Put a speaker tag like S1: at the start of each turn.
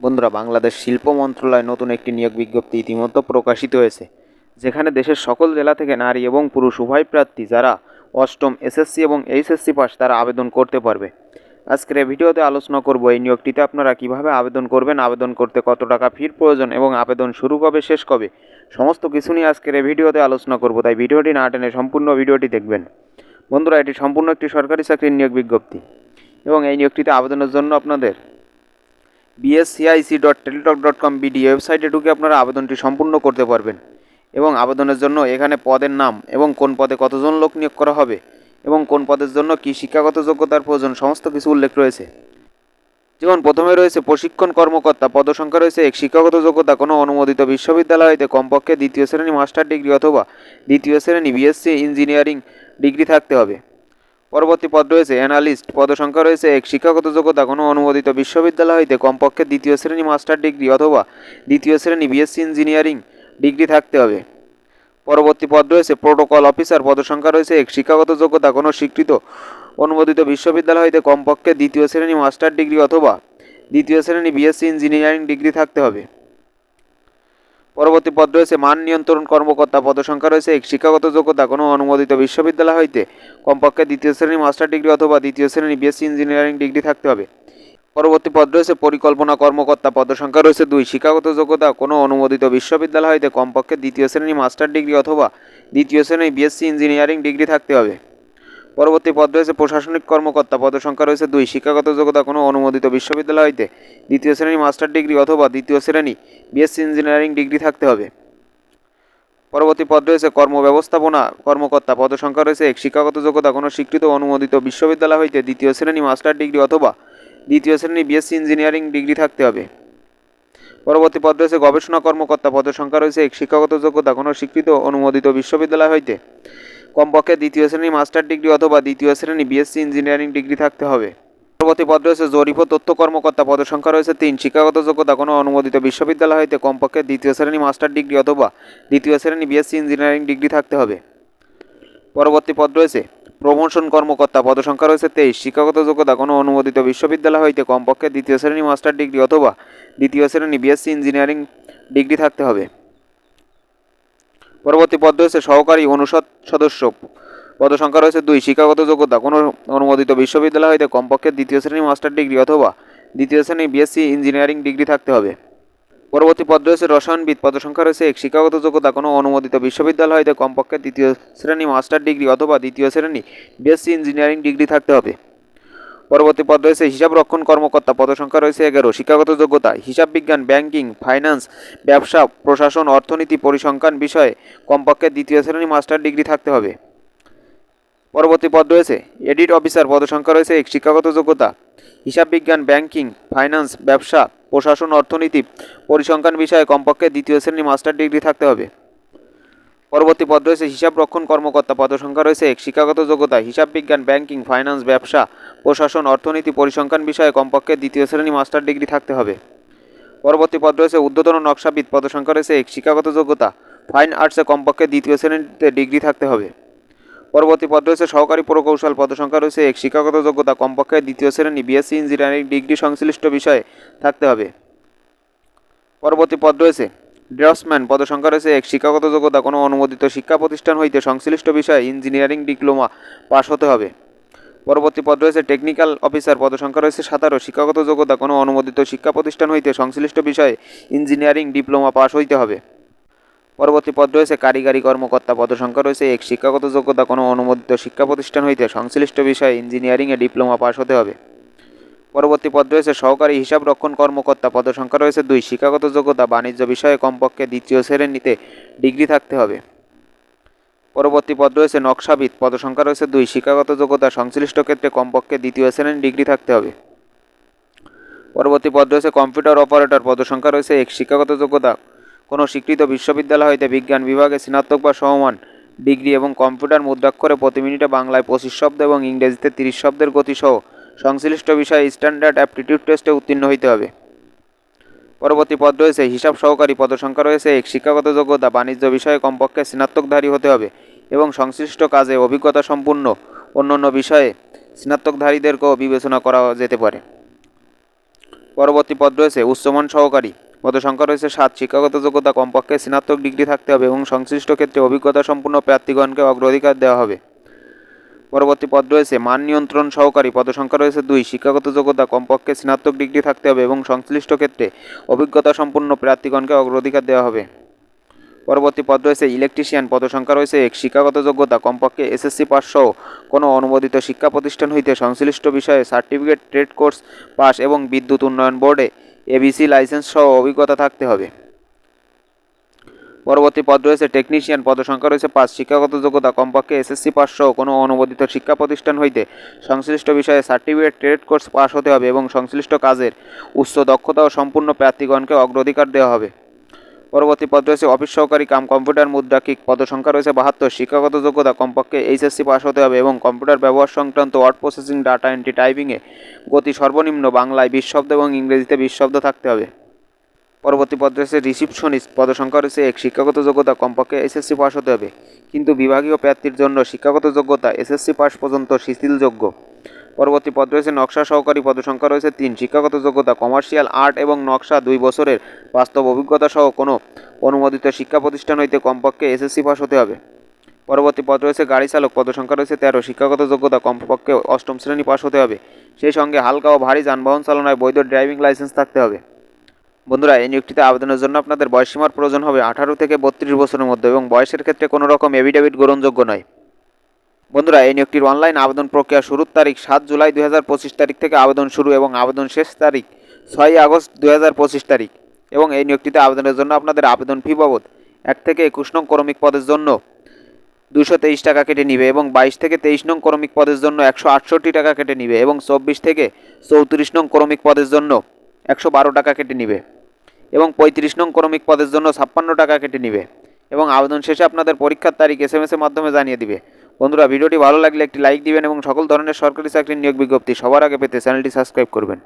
S1: বন্ধুরা, বাংলাদেশ শিল্প মন্ত্রণালয় নতুন একটি নিয়োগ বিজ্ঞপ্তি ইতিমধ্যে প্রকাশিত হয়েছে, যেখানে দেশের সকল জেলা থেকে নারী এবং পুরুষ উভয় প্রার্থী যারা অষ্টম এসএসসি এবং এইচএসসি পাস তারা আবেদন করতে পারবে। আজকের ভিডিওতে আলোচনা করব এই নিয়োগটিতে আপনারা কীভাবে আবেদন করবেন, আবেদন করতে কত টাকা ফির প্রয়োজন এবং আবেদন শুরু কবে, শেষ কবে, সমস্ত কিছু নিয়ে আজকের ভিডিওতে আলোচনা করব, তাই ভিডিওটি না টেনে সম্পূর্ণ ভিডিওটি দেখবেন। বন্ধুরা, এটি সম্পূর্ণ একটি সরকারি চাকরির নিয়োগ বিজ্ঞপ্তি এবং এই নিয়োগটিতে আবেদনের জন্য আপনাদের BSCIC dot Teletalk dot com BD ওয়েবসাইটে ঢুকে আপনারা আবেদনটি সম্পূর্ণ করতে পারবেন এবং আবেদনের জন্য এখানে পদের নাম এবং কোন পদে কতজন লোক নিয়োগ করা হবে এবং কোন পদের জন্য কী শিক্ষাগত যোগ্যতার প্রয়োজন সমস্ত কিছু উল্লেখ রয়েছে। যেমন প্রথমে রয়েছে প্রশিক্ষণ কর্মকর্তা, পদসংখ্যা রয়েছে এক শিক্ষাগত যোগ্যতা, কোনো অনুমোদিত বিশ্ববিদ্যালয় হইতে কমপক্ষে দ্বিতীয় শ্রেণি, মাস্টার ডিগ্রি অথবা দ্বিতীয় শ্রেণি বিএসসি ইঞ্জিনিয়ারিং ডিগ্রি থাকতে হবে। পরবর্তী পদ রয়েছে অ্যানালিস্ট। পদসংখ্যা রয়েছে এক। শিক্ষাগত যোগ্যতা কোনো অনুমোদিত বিশ্ববিদ্যালয় হইতে কমপক্ষে দ্বিতীয় শ্রেণি মাস্টার ডিগ্রি অথবা দ্বিতীয় শ্রেণি বিএসসি ইঞ্জিনিয়ারিং ডিগ্রি থাকতে হবে। পরবর্তী পদ রয়েছে প্রোটোকল অফিসার। পদসংখ্যা রয়েছে এক। শিক্ষাগত যোগ্যতা কোনো স্বীকৃত অনুমোদিত বিশ্ববিদ্যালয় হইতে কমপক্ষে দ্বিতীয় শ্রেণি মাস্টার ডিগ্রি অথবা দ্বিতীয় শ্রেণি বিএসসি ইঞ্জিনিয়ারিং ডিগ্রি থাকতে হবে। পরবর্তী পদ রয়েছে মান নিয়ন্ত্রণ কর্মকর্তা পদসংখ্যা রয়েছে, এক শিক্ষাগত যোগ্যতা, কোনো অনুমোদিত বিশ্ববিদ্যালয় হইতে কমপক্ষে দ্বিতীয় শ্রেণি মাস্টার ডিগ্রি অথবা দ্বিতীয় শ্রেণি বিএসসি ইঞ্জিনিয়ারিং ডিগ্রি থাকতে হবে। পরবর্তী পদ রয়েছে পরিকল্পনা কর্মকর্তা পদসংখ্যা রয়েছে দুই, শিক্ষাগত যোগ্যতা, কোনো অনুমোদিত বিশ্ববিদ্যালয় হইতে কমপক্ষে দ্বিতীয় শ্রেণি মাস্টার ডিগ্রি অথবা দ্বিতীয় শ্রেণি বিএসসি ইঞ্জিনিয়ারিং ডিগ্রি থাকতে হবে। পরবর্তী পদ রয়েছে প্রশাসনিক কর্মকর্তা। পদসংখ্যা রয়েছে দুই। শিক্ষাগত যোগ্যতা কোনো অনুমোদিত বিশ্ববিদ্যালয় হইতে দ্বিতীয় শ্রেণি মাস্টার ডিগ্রি অথবা দ্বিতীয় শ্রেণি বিএসসি ইঞ্জিনিয়ারিং ডিগ্রি থাকতে হবে। পরবর্তী পদ রয়েছে কর্ম ব্যবস্থাপনা কর্মকর্তা পদসংখ্যা রয়েছে এক। শিক্ষাগত যোগ্যতা কোনো স্বীকৃত অনুমোদিত বিশ্ববিদ্যালয় হইতে দ্বিতীয় শ্রেণি মাস্টার ডিগ্রি অথবা দ্বিতীয় শ্রেণি বিএসসি ইঞ্জিনিয়ারিং ডিগ্রি থাকতে হবে। পরবর্তী পদ রয়েছে গবেষণা কর্মকর্তা। পদের সংখ্যা রয়েছে এক। শিক্ষাগত যোগ্যতা কোনো স্বীকৃত অনুমোদিত বিশ্ববিদ্যালয় হইতে কমপক্ষে দ্বিতীয় শ্রেণি মাস্টার ডিগ্রি অথবা দ্বিতীয় শ্রেণি বিএসসি ইঞ্জিনিয়ারিং ডিগ্রি থাকতে হবে। পরবর্তী পদ রয়েছে জরিপ ও তথ্য কর্মকর্তা। পদের সংখ্যা রয়েছে তিন। শিক্ষাগত যোগ্যতা কোনো অনুমোদিত বিশ্ববিদ্যালয় হইতে কমপক্ষে দ্বিতীয় শ্রেণি মাস্টার ডিগ্রি অথবা দ্বিতীয় শ্রেণি বিএসসি ইঞ্জিনিয়ারিং ডিগ্রি থাকতে হবে। পরবর্তী পদ রয়েছে প্রমোশন কর্মকর্তা। পদসংখ্যা রয়েছে তেইশ। শিক্ষাগত যোগ্যতা কোনো অনুমোদিত বিশ্ববিদ্যালয় হইতে কমপক্ষে দ্বিতীয় শ্রেণি মাস্টার ডিগ্রি অথবা দ্বিতীয় শ্রেণি বিএসসি ইঞ্জিনিয়ারিং ডিগ্রি থাকতে হবে। পরবর্তী পদ রয়েছে সহকারী অনুষদ সদস্য। পদসংখ্যা রয়েছে দুই, শিক্ষাগত যোগ্যতা। কোনো অনুমোদিত বিশ্ববিদ্যালয় হইতে কমপক্ষে দ্বিতীয় শ্রেণি মাস্টার ডিগ্রি অথবা দ্বিতীয় শ্রেণি বিএসসি ইঞ্জিনিয়ারিং ডিগ্রি থাকতে হবে। পরবর্তী পদ রয়েছে রসায়নবিদ। পদসংখ্যা রয়েছে এক, শিক্ষাগত যোগ্যতা। কোনো অনুমোদিত বিশ্ববিদ্যালয় হইতে কমপক্ষে দ্বিতীয় শ্রেণি মাস্টার ডিগ্রি অথবা দ্বিতীয় শ্রেণি বিএসসি ইঞ্জিনিয়ারিং ডিগ্রি থাকতে হবে। পরবর্তী পদ রয়েছে হিসাব রক্ষণ কর্মকর্তা, পদসংখ্যা রয়েছে এগারো, শিক্ষাগত যোগ্যতা, হিসাব বিজ্ঞান, ব্যাংকিং, ফাইন্যান্স, ব্যবসা, প্রশাসন, অর্থনীতি, পরিসংখ্যান বিষয়ে কমপক্ষে দ্বিতীয় শ্রেণি মাস্টার ডিগ্রি থাকতে হবে। পরবর্তী পদ রয়েছে এডিট অফিসার, পদসংখ্যা রয়েছে এক, শিক্ষাগত যোগ্যতা, হিসাব বিজ্ঞান, ব্যাংকিং, ফাইন্যান্স, ব্যবসা, প্রশাসন, অর্থনীতি, পরিসংখ্যান বিষয়ে কমপক্ষে দ্বিতীয় শ্রেণি মাস্টার ডিগ্রি থাকতে হবে। পরবর্তী পদ রয়েছে হিসাব রক্ষণ কর্মকর্তা পদসংখ্যা রয়েছে এক, শিক্ষাগত যোগ্যতা, হিসাব বিজ্ঞান, ব্যাংকিং, ফাইন্যান্স, ব্যবসা, প্রশাসন, অর্থনীতি, পরিসংখ্যান বিষয়ে কমপক্ষে দ্বিতীয় শ্রেণি মাস্টার ডিগ্রি থাকতে হবে। পরবর্তী পদ রয়েছে ঊর্ধ্বতন নকশাবিদ পদসংখ্যা রয়েছে এক, শিক্ষাগত যোগ্যতা, ফাইন আর্টসে কমপক্ষে দ্বিতীয় শ্রেণীতে ডিগ্রি থাকতে হবে। পরবর্তী পদ রয়েছে সহকারী প্রকৌশল পদসংখ্যা রয়েছে এক, শিক্ষাগত যোগ্যতা, কমপক্ষে দ্বিতীয় শ্রেণি, বিএসসি ইঞ্জিনিয়ারিং, ডিগ্রি সংশ্লিষ্ট বিষয়ে থাকতে হবে। পরবর্তী পদ রয়েছে ড্রসম্যান পদসংখ্যা রয়েছে এক শিক্ষাগত যোগ্যতা, কোনো অনুমোদিত শিক্ষা প্রতিষ্ঠান হইতে সংশ্লিষ্ট বিষয়ে ইঞ্জিনিয়ারিং ডিপ্লোমা পাশ হতে হবে। পরবর্তী পদ রয়েছে টেকনিক্যাল অফিসার, পদসংখ্যা রয়েছে সাতারো, শিক্ষাগত যোগ্যতা, কোনো অনুমোদিত শিক্ষা প্রতিষ্ঠান হইতে সংশ্লিষ্ট বিষয়ে ইঞ্জিনিয়ারিং ডিপ্লোমা পাশ হইতে হবে। পরবর্তী পদ রয়েছে কারিগরি কর্মকর্তা, পদসংখ্যা রয়েছে এক শিক্ষাগত যোগ্যতা, কোনো অনুমোদিত শিক্ষা প্রতিষ্ঠান হইতে সংশ্লিষ্ট বিষয়ে ইঞ্জিনিয়ারিংয়ে ডিপ্লোমা পাশ হতে হবে। পরবর্তী পদ রয়েছে সহকারী হিসাব রক্ষণ কর্মকর্তা পদসংখ্যা রয়েছে দুই। শিক্ষাগত যোগ্যতা, বাণিজ্য বিষয়ে কমপক্ষে দ্বিতীয় শ্রেণীতে ডিগ্রি থাকতে হবে। পরবর্তী পদ রয়েছে নকশাবিদ পদসংখ্যা রয়েছে দুই। শিক্ষাগত যোগ্যতা, সংশ্লিষ্ট ক্ষেত্রে কমপক্ষে দ্বিতীয় শ্রেণির ডিগ্রি থাকতে হবে। পরবর্তী পদ রয়েছে কম্পিউটার অপারেটর পদসংখ্যা রয়েছে এক। শিক্ষাগত যোগ্যতা, কোনো স্বীকৃত বিশ্ববিদ্যালয় হইতে বিজ্ঞান বিভাগে স্নাতক বা সমমান ডিগ্রি এবং কম্পিউটার মুদ্রাক্ষরে প্রতি মিনিটে বাংলায় পঁচিশ শব্দ এবং ইংরেজিতে তিরিশ শব্দের গতিসহ সংশ্লিষ্ট বিষয়ে স্ট্যান্ডার্ড অ্যাপটিটিউড টেস্টে উত্তীর্ণ হইতে হবে। পরবর্তী পদ রয়েছে, হিসাব সহকারী পদসংখ্যা রয়েছে, এক শিক্ষাগত যোগ্যতা, বাণিজ্য বিষয়ে কমপক্ষে স্নাতকধারী হতে হবে এবং সংশ্লিষ্ট কাজে অভিজ্ঞতা সম্পূর্ণ অন্যান্য বিষয়ে স্নাতকধারীদেরকেও বিবেচনা করা যেতে পারে। পরবর্তী পদ রয়েছে, উচ্চমান সহকারী পদের সংখ্যা রয়েছে, সাত শিক্ষাগত যোগ্যতা, কমপক্ষে স্নাতক ডিগ্রি থাকতে হবে এবং সংশ্লিষ্ট ক্ষেত্রে অভিজ্ঞতা সম্পূর্ণ প্রার্থীগণকে অগ্রাধিকার দেওয়া হবে। পরবর্তী পদ রয়েছে, মান নিয়ন্ত্রণ সহকারী। পদসংখ্যা রয়েছে দুই, শিক্ষাগত যোগ্যতা কমপক্ষে স্নাতক ডিগ্রি থাকতে হবে এবং সংশ্লিষ্ট ক্ষেত্রে অভিজ্ঞতা সম্পন্ন প্রার্থীগণকে অগ্রাধিকার দেওয়া হবে। পরবর্তী পদ রয়েছে, ইলেকট্রিশিয়ান। পদসংখ্যা রয়েছে এক, শিক্ষাগত যোগ্যতা কমপক্ষে এসএসসি পাস সহ কোনো অনুমোদিত শিক্ষা প্রতিষ্ঠান হইতে সংশ্লিষ্ট বিষয়ে সার্টিফিকেট, ট্রেড কোর্স পাস এবং বিদ্যুৎ উন্নয়ন বোর্ডে এবিসি লাইসেন্স সহ অভিজ্ঞতা থাকতে হবে। পরবর্তী পদ রয়েছে টেকনিশিয়ান পদসংখ্যা রয়েছে পাঁচ, শিক্ষাগত যোগ্যতা কমপক্ষে এসএসসি পাস সহ কোনো অনুমোদিত শিক্ষা প্রতিষ্ঠান হইতে সংশ্লিষ্ট বিষয়ে সার্টিফিকেট ট্রেড কোর্স পাস হতে হবে এবং সংশ্লিষ্ট কাজের উচ্চ দক্ষতা ও সম্পূর্ণ প্রার্থীগণকে অগ্রাধিকার দেওয়া হবে। পরবর্তী পদ রয়েছে অফিস সহকারী কাম কম্পিউটার মুদ্রাকিক পদসংখ্যা রয়েছে বাহাত্তর, শিক্ষাগত যোগ্যতা কমপক্ষে এইচএসসি পাস হতে হবে এবং কম্পিউটার ব্যবহার সংক্রান্ত ওয়ার্ড প্রসেসিং ডাটা এন্ট্রি টাইপিংয়ে গতি সর্বনিম্ন বাংলায় বিশ শব্দ এবং ইংরেজিতে বিশ শব্দ থাকতে হবে। পরবর্তী পদ রয়েছে রিসিপশনিস্ট পদসংখ্যা রয়েছে এক শিক্ষাগত যোগ্যতা, কমপক্ষে এসএসসি পাস হতে হবে। কিন্তু বিভাগীয় প্রার্থীর জন্য শিক্ষাগত যোগ্যতা, এসএসসি পাস পর্যন্ত শিথিলযোগ্য। পরবর্তী পদ রয়েছে নকশা সহকারী পদসংখ্যা রয়েছে তিন, শিক্ষাগত যোগ্যতা, কমার্শিয়াল আর্ট এবং নকশা দুই বছরের। বাস্তব অভিজ্ঞতা সহ কোনো অনুমোদিত শিক্ষা প্রতিষ্ঠান হইতে কমপক্ষে এসএসসি পাস হতে হবে। পরবর্তী পদ রয়েছে গাড়ি চালক, পদসংখ্যা রয়েছে তেরো, শিক্ষাগত যোগ্যতা, কমপক্ষে অষ্টম শ্রেণি পাস হতে হবে। সেই সঙ্গে হালকা ও ভারী যানবাহন চালনায় বৈধ ড্রাইভিং লাইসেন্স থাকতে হবে। বন্ধুরা, এই নিয়োগটিতে আবেদনের জন্য আপনাদের বয়সীমার প্রয়োজন হবে আঠারো থেকে বত্রিশ বছরের মধ্যে এবং বয়সের ক্ষেত্রে কোনো রকম এভিডেভিট গ্রহণযোগ্য নয়। বন্ধুরা, এই নিয়োগটির অনলাইন আবেদন প্রক্রিয়া শুরুর তারিখ সাত জুলাই দুই হাজার পঁচিশ তারিখ থেকে আবেদন শুরু এবং আবেদন শেষ তারিখ ছয়ই আগস্ট দুই হাজার পঁচিশ তারিখ এবং এই নিয়োগটিতে আবেদনের জন্য আপনাদের আবেদন ফি বাবদ এক থেকে একুশ নং ক্রমিক পদের জন্য দুশো তেইশ টাকা কেটে নিবে এবং বাইশ থেকে তেইশ নং ক্রমিক পদের জন্য একশো আটষট্টি টাকা কেটে নিবে এবং চব্বিশ থেকে চৌত্রিশ নং ক্রমিক পদের জন্য একশো বারো টাকা কেটে নিবে। এবং পঁয়ত্রিশ নং ক্রমিক পদের জন্য ছাপ্পান্ন টাকা কেটে নিবে এবং আবেদন শেষে আপনাদের পরীক্ষার তারিখ এস এম এর মাধ্যমে জানিয়ে দিবে। বন্ধুরা, ভিডিওটি ভালো লাগলে একটি লাইক দিবেন এবং সকল ধরনের সরকারি চাকরির নিয়োগ বিজ্ঞপ্তি সবার আগে পেতে চ্যানেলটি সাবস্ক্রাইব করবেন।